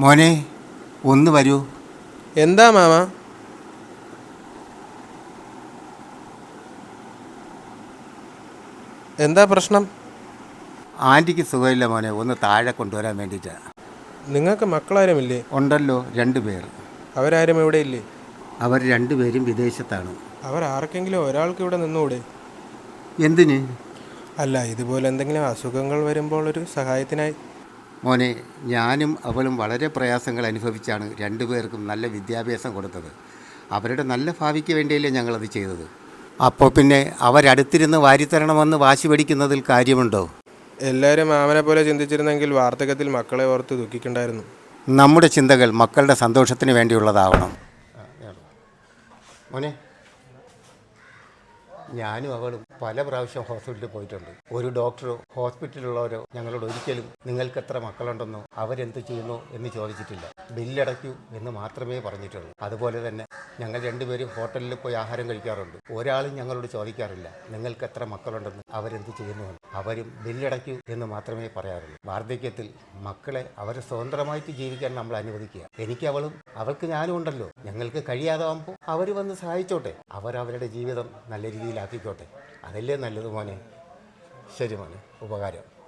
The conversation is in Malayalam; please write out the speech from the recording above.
മോനെ ഒന്ന് വരൂ. എന്താ മാമ? എന്താ പ്രശ്നം? ആന്റിക്ക് സുഖമില്ല മോനെ ഒന്ന് താഴെ കൊണ്ടുവരാൻ വേണ്ടിയിട്ടാണ് നിങ്ങൾക്ക് മക്കളാരുമില്ലേ? ഉണ്ടല്ലോ രണ്ട് പേർ. അവരാരും ഇവിടെ ഇല്ലേ? അവർ രണ്ടുപേരും വിദേശത്താണ്. അവർ ആർക്കെങ്കിലും ഒരാൾക്ക് ഇവിടെ നിന്നുകൂടെ എന്തിന്? അല്ല ഇതുപോലെ എന്തെങ്കിലും അസുഖങ്ങൾ വരുമ്പോൾ ഒരു സഹായത്തിനായി. മോനെ ഞാനും അവളും വളരെ പ്രയാസങ്ങൾ അനുഭവിച്ചാണ് രണ്ടുപേർക്കും നല്ല വിദ്യാഭ്യാസം കൊടുത്തത്. അവരുടെ നല്ല ഭാവിക്ക് വേണ്ടിയല്ലേ ഞങ്ങളത് ചെയ്തത്. അപ്പോൾ പിന്നെ അവരടുത്തിരുന്ന് വാരിത്തരണമെന്ന് വാശി പിടിക്കുന്നതിൽ കാര്യമുണ്ടോ? എല്ലാവരും മാമനെ പോലെ ചിന്തിച്ചിരുന്നെങ്കിൽ വാർദ്ധക്യത്തിൽ മക്കളെ ഓർത്ത് ദുഃഖിക്കണ്ടായിരുന്നു. നമ്മുടെ ചിന്തകൾ മക്കളുടെ സന്തോഷത്തിന് വേണ്ടിയുള്ളതാവണം. മോനെ ഞാനും അവളും പല പ്രാവശ്യം ഹോസ്പിറ്റലിൽ പോയിട്ടുണ്ട്. ഒരു ഡോക്ടറോ ഹോസ്പിറ്റലിലുള്ളവരോ ഞങ്ങളോട് ഒരിക്കലും നിങ്ങൾക്ക് എത്ര മക്കളുണ്ടെന്നോ അവരെന്ത് ചെയ്യുന്നു? എന്ന് ചോദിച്ചിട്ടില്ല. ബില്ലടയ്ക്കൂ എന്ന് മാത്രമേ പറഞ്ഞിട്ടുള്ളൂ. അതുപോലെ തന്നെ ഞങ്ങൾ രണ്ടുപേരും ഹോട്ടലിൽ പോയി ആഹാരം കഴിക്കാറുണ്ട്. ഒരാളും ഞങ്ങളോട് ചോദിക്കാറില്ല നിങ്ങൾക്ക് എത്ര മക്കളുണ്ടെന്ന് അവരെന്ത് ചെയ്യുന്നുവെന്ന് അവരും ബില്ലടയ്ക്കൂ എന്ന് മാത്രമേ പറയാറുള്ളൂ. വാർദ്ധക്യത്തിൽ മക്കളെ അവരെ സ്വതന്ത്രമായിട്ട് ജീവിക്കാൻ നമ്മൾ അനുവദിക്കുക. എനിക്ക് അവളും അവൾക്ക് ഞാനും ഉണ്ടല്ലോ. ഞങ്ങൾക്ക് കഴിയാതാവുമ്പോൾ അവർ വന്ന് സഹായിച്ചോട്ടെ. അവരവരുടെ ജീവിതം നല്ല രീതിയിലാക്കിക്കോട്ടെ. അതല്ലേ നല്ലത് മോനെ? ശരി മോനെ. ഉപകാരം.